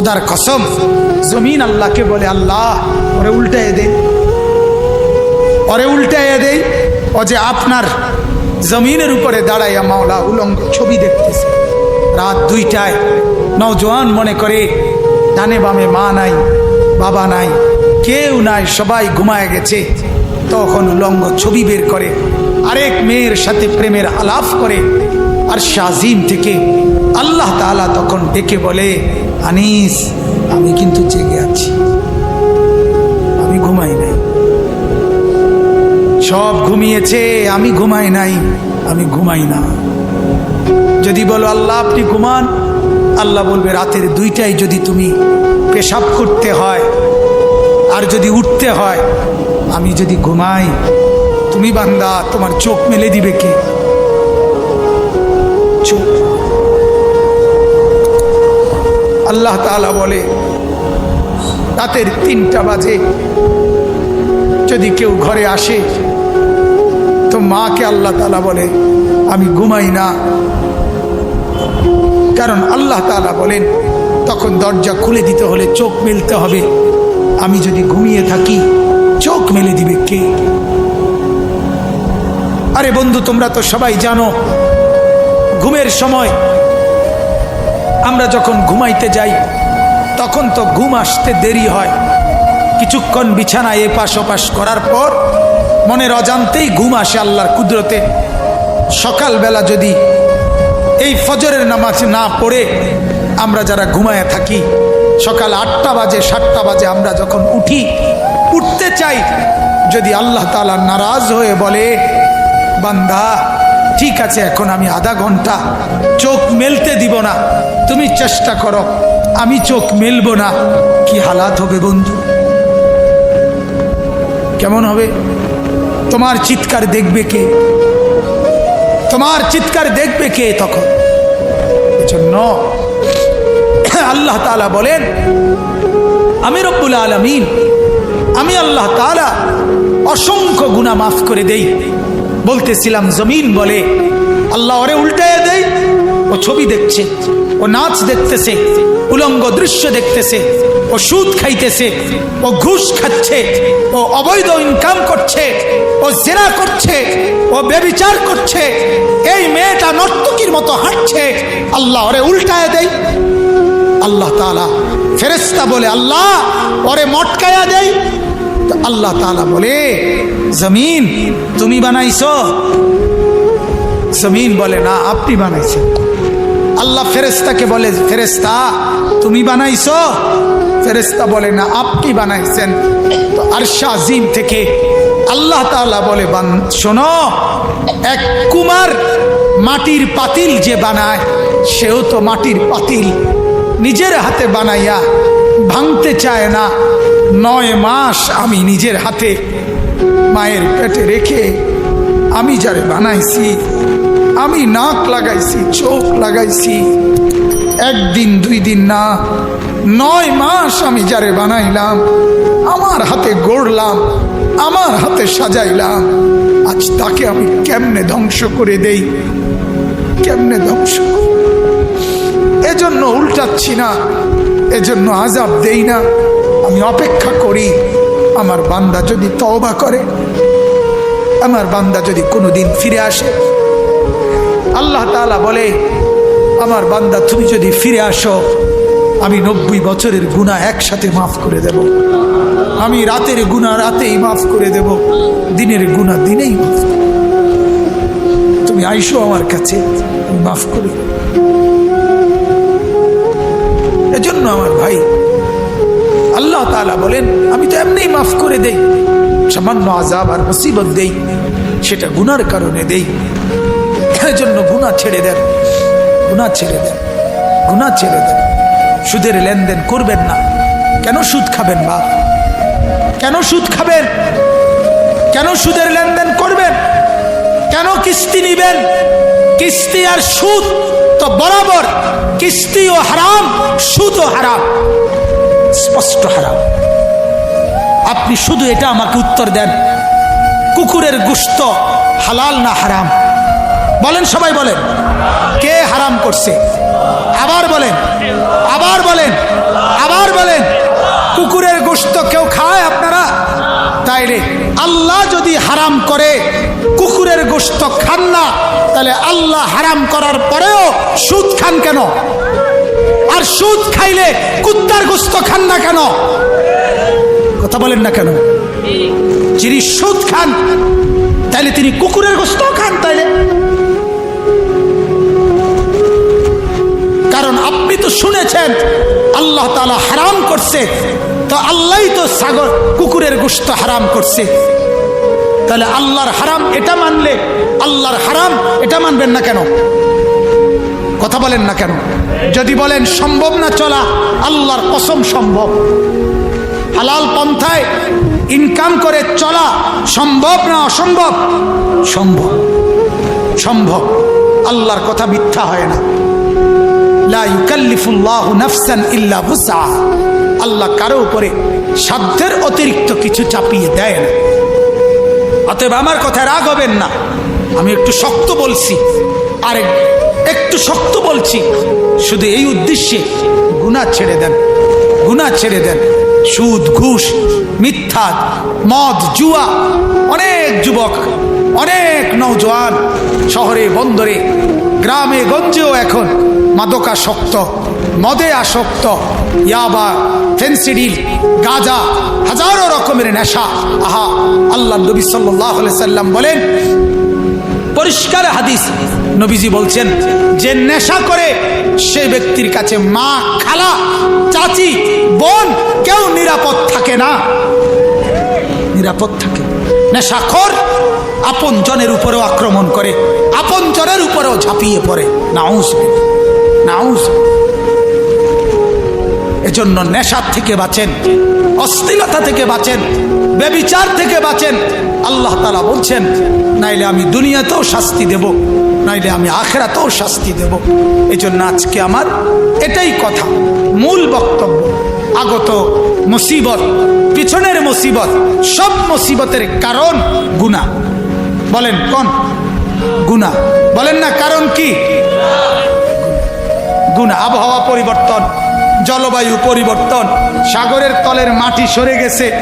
খোদার কসম, জমিন আল্লাহকে বলে, আল্লাহ, ওরে উল্টায় দে। ওরে উল্টায় দেই ও যে আপনার জমিনের উপরে দাঁড়াইয়া মাওলা উলঙ্গ ছবি দেখতেছে। রাত দুইটায় নওজোয়ান মনে করে, ডানে বামে মা নাই, বাবা নাই, কেউ নাই, সবাই ঘুমায় গেছে। তখন উলঙ্গ ছবি বের করে, আরেক মেয়ের সাথে প্রেমের আলাপ করে, আর শাজিম থেকে আল্লাহ তাআলা তখন ডেকে বলে আনিস, আমি কিন্তু জেগে আছি। আমি ঘুমাই নাই। সব ঘুমিয়েছে, আমি ঘুমাই নাই। আমি ঘুমাই না। যদি বলো, আল্লাহ, আপনি ঘুমান? আল্লাহ বলবে, রাতের দুইটাই যদি তুমি পেশাব করতে হয় আর যদি উঠতে হয়, আমি যদি ঘুমাই, তুমি বান্দা, তোমার চোখ মেলে দিবে কে? চোখ আল্লাহ তাআলা বলে, রাতের তিনটা বাজে। যদি কেউ ঘরে আসে, তো মাকে আল্লাহ তালা বলে, আমি ঘুমাই না। কারণ আল্লাহ তালা বলেন, তখন দরজা খুলে দিতে হলে চোখ মেলতে হবে। আমি যদি ঘুমিয়ে থাকি, চোখ মেলে দিবে কে? আরে বন্ধু, তোমরা তো সবাই জানো, ঘুমের সময় আমরা যখন ঘুমাইতে যাই, তখন তো ঘুম আসতে দেরি হয়। কিছুক্ষণ বিছানায় এপাশ ওপাশ করার পর মনের অজান্তেই ঘুম আসে আল্লাহর কুদরতে। সকালবেলা যদি এই ফজরের নামাজ না পড়ে আমরা যারা ঘুমায় থাকি, সকাল আটটা বাজে, সাতটা বাজে আমরা যখন উঠি, উঠতে চাই, যদি আল্লাহ তালা নারাজ হয়ে বলে, বান্দা, ঠিক আছে, এখন আমি আধা ঘণ্টা চোখ মেলতে দিব না। তুমি চেষ্টা করো। আমি চোখ মেলবো না। কি হালাত হবে বন্ধু? কেমন হবে? তোমার চিৎকার দেখবে কে? তোমার চিৎকার দেখবে কে তখন? এজন্য আল্লাহ তালা বলেন, আমি রব্বুল আলমিন, আমি আল্লাহ তালা অসংখ্য গুণা মাফ করে দেই। বলতেছিলাম, জমিন বলে, আল্লাহ ওরে উল্টায় দেয় ও ছবি দেখছে। ও নাচ দেখতেছে, উলঙ্গ দৃশ্য দেখতেছে, ও সুদ খাইতেছে, ও ঘুষ খাচ্ছে, ও অবৈধ ইনকাম করছে, ও জেরা করছে, ও বেবিচার করছে, এই মেয়েটা নর্তকীর মতো হাঁটছে। আল্লাহ ওরে উল্টায় দেই আল্লাহ তালা ফেরেস্তা বলে, আল্লাহ, ওরে মটকায়া তো আল্লাহ তালা বলে, জমিন তুমি বানাইছো? জমিন বলে, না, আপনি বানাইছেন। আল্লাহ ফেরেস্তাকে বলে ফেরেস্তা তুমি বানাইছো? ফেরেস্তা বলে, না, আপনি বানাইছেন। তো আরশা আজিম থেকে আল্লাহ তাআলা বলে, বান, শোনো, এক কুমার মাটির পাতিল যে বানায়, সেও তো মাটির পাতিল। নিজের হাতে বানাইয়া ভাঙতে চায় না। নয় মাস আমি নিজের হাতে মায়ের পেটে রেখে আমি যারে বানাইছি আমি নাক লাগাইছি, চোখ লাগাইছি। একদিন, দুই দিন না, নয় মাস আমি যারে বানাইলাম, আমার হাতে গড়লাম, আমার হাতে সাজাইলাম। আজ তাকে আমি কেমনে ধ্বংস করে দেই? কেমনে ধ্বংস এজন্য উল্টাচ্ছি না, এজন্য আজাব দেই না। আমি অপেক্ষা করি, আমার বান্দা যদি তওবা করে, আমার বান্দা যদি কোনোদিন ফিরে আসে আল্লাহ তালা বলে, আমার বান্দা, তুমি যদি ফিরে আসো, আমি নব্বই বছরের গুণা একসাথে মাফ করে দেব। আমি রাতের গুণা রাতেই মাফ করে দেব। দিনের গুণা দিনেই মাফ তুমি আইসো আমার কাছে, আমি মাফ করে এজন্য আমার ভাই, আল্লাহ তালা বলেন, আমি তো এমনিই মাফ করে দেই, সামান্য আজাব আর মুসিবত দেই, সেটা গুনার কারণে দেই। এজন্য গুণা ছেড়ে দেন। গুণা ছেড়ে দেন। গুণা ছেড়ে দেন। সুদের লেনদেন করবেন না। কেন সুদ খাবেন বাপ কেন সুদ খাবেন? কেন সুদের লেনদেন করবেন? কেন কিস্তি নিবেন? কিস্তি আর সুদ তো বরাবর। কিস্তিও হারাম সুদও হারাম। স্পষ্ট হারাম। আপনি শুধু এটা আমাকে উত্তর দেন। কুকুরের গুস্ত হালাল না হারাম? বলেন, সবাই বলেন। কে হারাম করছে? আবার বলেন আবার বলেন আবার বলেন। কুকুরের গোস্ত কেউ খায় আপনারা? তাইলে আল্লাহ যদি হারাম করে, কুকুরের গোস্ত খান না, তাহলে আল্লাহ হারাম করার পরেও সুদ খান কেন? আর সুদ খাইলে কুত্তার গোস্ত খান না কেন? কথা বলেন না কেন? যিনি সুদ খান, তাইলে তিনি কুকুরের গোস্ত খান তাইলে। কারণ আপনি তো শুনেছেন, আল্লাহ তালা হারাম করছে, তো আল্লাহ তো সাগর কুকুরের গোস্ত হারাম করছে। তাহলে আল্লাহর হারাম এটা মানলে, আল্লাহর হারাম এটা মানবেন না কেন? কথা বলেন না কেন? যদি বলেন সম্ভব না চলা, আল্লাহর কসম সম্ভব। হালাল পন্থায় ইনকাম করে চলা সম্ভব না অসম্ভব? সম্ভব। সম্ভব। আল্লাহর কথা মিথ্যা হয় না। আল্লাহ কারও উপরে সাধ্যের অতিরিক্ত কিছু চাপিয়ে দেয় না। অতএব আমার কথায় রাগ হবেন না। আমি একটু শক্ত বলছি। আর একটু শক্ত বলছি। শুধু এই উদ্দেশ্যে গুনাহ ছেড়ে দেন। গুনাহ ছেড়ে দেন। সুদ, ঘুষ, মিথ্যা, মদ, জুয়া, অনেক যুবক, অনেক নৌজওয়ান শহরে, বন্দরে, গ্রামে, গঞ্জেও এখন মাদকাসক্ত মদে আসক্ত, ইয়াবা, ফেন্সিডিল, গাজা, হাজারো রকমের নেশা। আহা, আল্লাহ নবী সাল্লাহ সাল্লাম বলেন, পরিষ্কার হাদিস নবীজি বলছেন, যে নেশা করে সে ব্যক্তির কাছে মা, খালা, চাচি, বোন কেউ নিরাপদ থাকে না। নিরাপদ থাকে। নেশাখোর আপন জনের উপরেও আক্রমণ করে, আপন জনের উপরেও ঝাঁপিয়ে পড়ে। নাউস নাউস এজন্য নেশার থেকে বাঁচেন, অস্থিরতা থেকে বাঁচেন, বেবিচার থেকে বাঁচেন। আল্লাহ তালা বলছেন, নাইলে আমি দুনিয়াতেও শাস্তি দেব, নাইলে আমি আখেরাতেও শাস্তি দেব। এই জন্য আজকে আমার এটাই কথা, মূল বক্তব্য। আগত মুসিবত, পিছনের মুসিবত, সব মুসিবতের কারণ গুণা বলেন, কোন? গুণা বলেন না, কারণ কি? গুণা আবহাওয়া পরিবর্তন, জলবায়ু পরিবর্তন, সাগরের তলের মাটি সরে গেছে।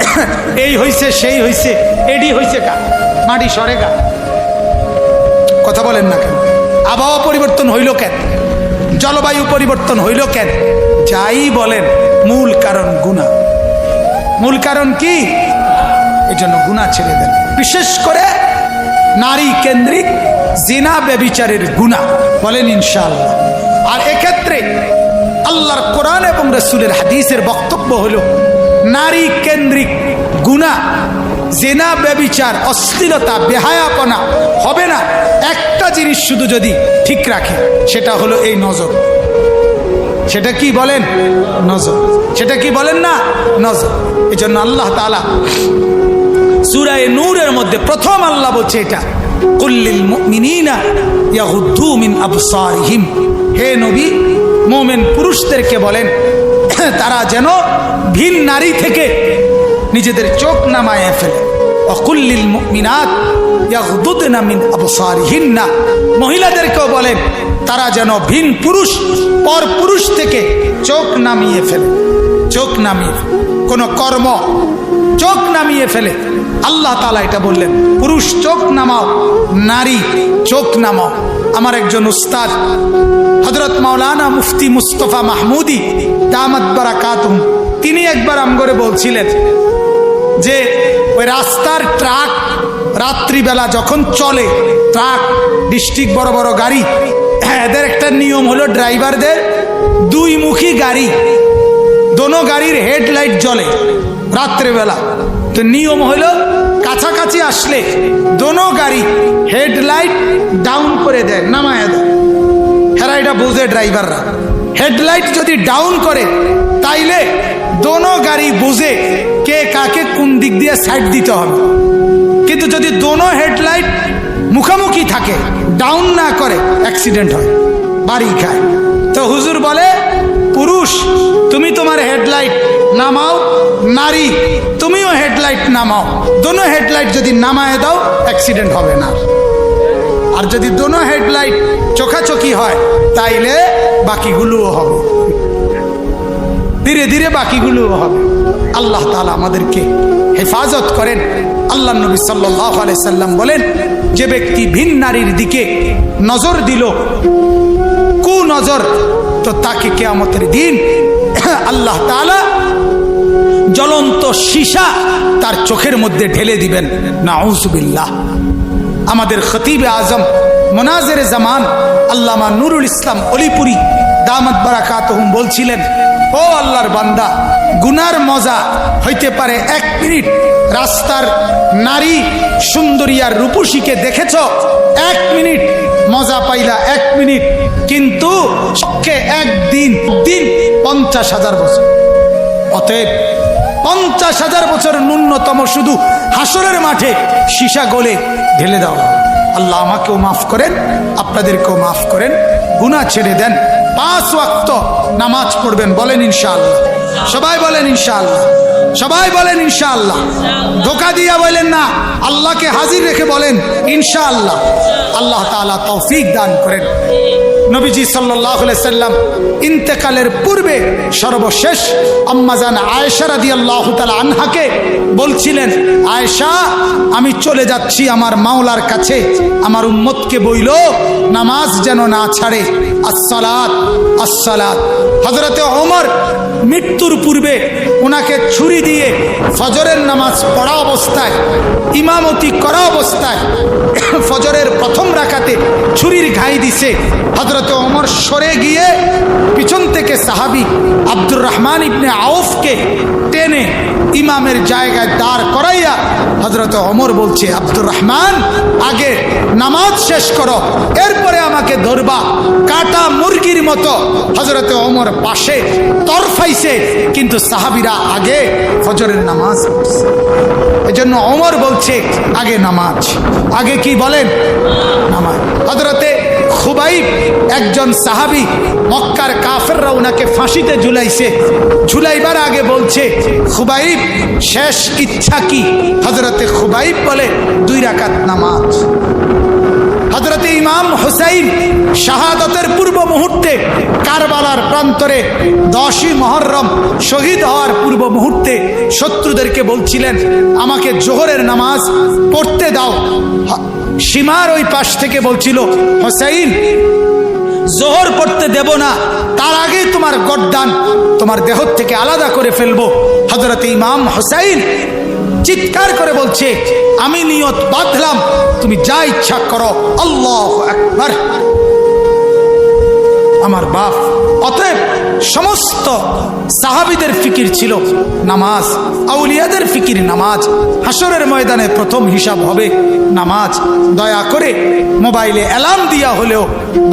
এই হইছে, সেই হইছে, এডি হইছে কা মাটি সরে গা। কথা বলেন না কেন? আবহাওয়া পরিবর্তন হইল কেন? জলবায়ু পরিবর্তন হইল কেন? যাই বলেন, মূল কারণ গুণা। মূল কারণ কি? এই জন্য গুণা ছেড়ে দেন। বিশেষ করে নারী কেন্দ্রিক জিনা ব্যবিচারের গুণা। বলেন ইনশাআল্লাহ। আর এক্ষেত্রে আল্লাহর কোরআন এবং রসুলের হাদিসের বক্তব্য হলো, নারী কেন্দ্রিক গুণা, জেনা, ব্যবিচার, অশ্লীলতা, বেহায়াপনা হবে না। একটা জিনিস শুধু যদি ঠিক রাখে, সেটা হলো এই নজর। সেটা কি বলেন? নজর। সেটা কি বলেন না? নজর। এই জন্য আল্লাহ তালা সুরায় নূরের মধ্যে প্রথম আল্লাহ বলছে এটা, কুল্লিল মুমিনিনা ইয়াহুদ্দু মিন আবসারিহিম। হে নবী, মোমেন পুরুষদেরকে বলেন, তারা যেন ভিন নারী থেকে নিজেদের চোখ নামায় ফেলে। অকুল্লিল মিন আবসারিহিন্না। মহিলাদেরকেও বলেন, তারা যেন ভিন পুরুষ, পর পুরুষ থেকে চোখ নামিয়ে ফেলে। চোখ নামিয়ে, কোনো কর্ম, চোখ নামিয়ে ফেলে। আল্লাহ তালা এটা বললেন, পুরুষ চোখ নামাও, নারী চোখ নামাও। আমার একজন উস্তাদ মাওলানা মুফতি মুস্তফা মাহমুদি, দামাত বারাকাতুম, তিনি একবার আমগরে বলছিলেন যে, ওই রাস্তার ট্রাক রাত্রিবেলা যখন চলে, ট্রাক, ডিস্ট্রিক্ট বড় বড় গাড়ি হ্যাঁ এদের একটা নিয়ম হলো ড্রাইভারদের দুই মুখী গাড়ি, দোনো গাড়ির হেডলাইট জ্বলে রাত্রেবেলা। তো নিয়ম হলো কাছাকাছি আসলে দোনো গাড়ি হেডলাইট ডাউন করে দেয়, নামায় দেয়। এটা বুঝে ড্রাইভাররা। হেডলাইট যদি ডাউন করে, তাইলে দোনো গাড়ি বুঝে কে কাকে কোন দিক দিয়ে সাইড দিতে হবে। কিন্তু যদি দোনো হেডলাইট মুখামুখি থাকে ডাউন না করে অ্যাক্সিডেন্ট হয়, বাড়ি খায়। তো হুজুর বলে, পুরুষ, তুমি তোমার হেডলাইট নামাও, নারী, তুমিও হেডলাইট নামাও। দোনো হেডলাইট যদি নামায় দাও অ্যাক্সিডেন্ট হবে না। আর যদি দোনো হেডলাইট চোখাচোখি হয়, তাইলে বাকিগুলোও হবে। ধীরে ধীরে বাকিগুলোও হবে। আল্লাহ তালা আমাদেরকে হেফাজত করেন। আল্লাহ নবী সাল্লাহ সাল্লাম বলেন, যে ব্যক্তি ভিন নারীর দিকে নজর দিল, কু নজর, তো তাকে কেয়ামতের দিন আল্লাহ তালা জ্বলন্ত সীসা তার চোখের মধ্যে ঢেলে দিবেন। নাউজুবিল্লাহ। আমাদের খতিবে আজম মোনাজের জামান আল্লামা নুরুল ইসলাম অলিপুরি দামত বারাকাত বলছিলেন, ও আল্লাহর বান্দা, গুনার মজা হইতে পারে এক মিনিট। রাস্তার নারী সুন্দরী আর রূপসীকে দেখেছ? এক মিনিট। মজা পাইলা এক মিনিট। কিন্তু একদিন দিন পঞ্চাশ হাজার বছর। অতএব পঞ্চাশ হাজার বছর ন্যূনতম শুধু হাসরের মাঠে সীসা গলে ঢেলে দেওয়া। আল্লাহ আমাকেও মাফ করেন, আপনাদেরকেও মাফ করেন। গুণা ছেড়ে দেন। পাঁচ ওয়াক্ত নামাজ পড়বেন, বলেন ইনশাআল্লাহ। সবাই বলেন ইনশাআল্লাহ। সবাই বলেন ইনশাআল্লাহ। ধোকা দিয়া বলেন না, আল্লাহকে হাজির রেখে বলেন, ইনশাআল্লাহ। আল্লাহ তালা তৌফিক দান করেন। নবীজি সাল্লাহ সাল্লাম ইন্তেকালের পূর্বে সর্বশেষ আম্মাজান আয়েশা রাদি আল্লাহ আনহাকে বলছিলেন, আয়েশা, আমি চলে যাচ্ছি আমার মাওলার কাছে। আমার উম্মতকে বইল, নামাজ যেন না ছাড়ে। আসসালাত আসসালাত। হজরতে ওমর মৃত্যুর পূর্বে ওনাকে ছুরি দিয়ে ফজরের নামাজ পড়া অবস্থায়, ইমামতি করা অবস্থায় ফজরের প্রথম রাখাতে ছুরির ঘাই দিছে। হজরত ওমর সরে গিয়ে পিছন থেকে সাহাবি আব্দুর রহমান ইবনে আউফকে টেনে ইমামের জায়গায় দাঁড় করাইয়া হজরত অমর বলছে, আব্দুর রহমান, আগে নামাজ শেষ করো, এরপরে আমাকে ধরবা। মতো হজরত ওমর পাশে তরফাইছে, কিন্তু সাহাবিরা আগে ফজরের নামাজ পড়ছে। এজন্য ওমর বলছে, আগে নামাজ। আগে কি বলেন? নামাজ। হজরতে খুবাইব একজন সাহাবি, মক্কার কাফেররা ওনাকে ফাঁসিতে ঝুলাইছে। ঝুলাইবার আগে বলছে, খুবাইব, শেষ ইচ্ছা কি? হজরতে খুবাইব বলে, দুই রাকাত নামাজ। হজরতে ইমাম হুসাইন শাহাদতের পূর্ব মুহূর্তে কারবালার প্রান্তরে দশই মহরম শহীদ হওয়ার পূর্ব মুহূর্তে শত্রুদেরকে বলছিলেন, আমাকে জোহরের নামাজ পড়তে দাও। সীমার ওই পাশ থেকে বলছিল, হোসাইন, জোহর পড়তে দেব না, তার আগেই তোমার গড্ডান তোমার দেহ থেকে আলাদা করে ফেলব। হজরত ইমাম হোসাইন চিৎকার করে বলছে, আমি নিয়ত বাঁধলাম, তুমি যা ইচ্ছা করো, আল্লাহ একবার আমার বাপ। অতএব সমস্ত সাহাবিদের ফিকির ছিল নামাজ, আউলিয়াদের ফিকির নামাজ। হাসরের ময়দানে প্রথম হিসাব হবে নামাজ। দয়া করে মোবাইলে অ্যালার্ম দিয়া হলেও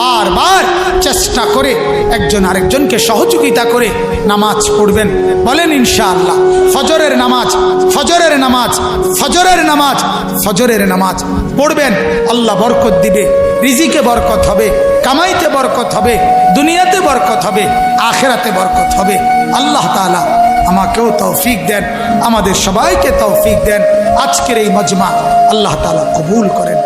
বারবার চেষ্টা করে একজন আরেকজনকে সহযোগিতা করে নামাজ পড়বেন। বলেন ইনশাআল্লাহ, ফজরের নামাজ ফজরের নামাজ ফজরের নামাজ ফজরের নামাজ পড়বেন। আল্লাহ বরকত দিবে, রিজিকে বরকত হবে। কামাইতে বরকত হবে, দুনিয়াতে বরকত হবে, আখেরাতে বরকত হবে। আল্লাহ তালা আমাকেও তৌফিক দেন, আমাদের সবাইকে তৌফিক দেন। আজকের এই মজমা আল্লাহ তালা কবুল করেন।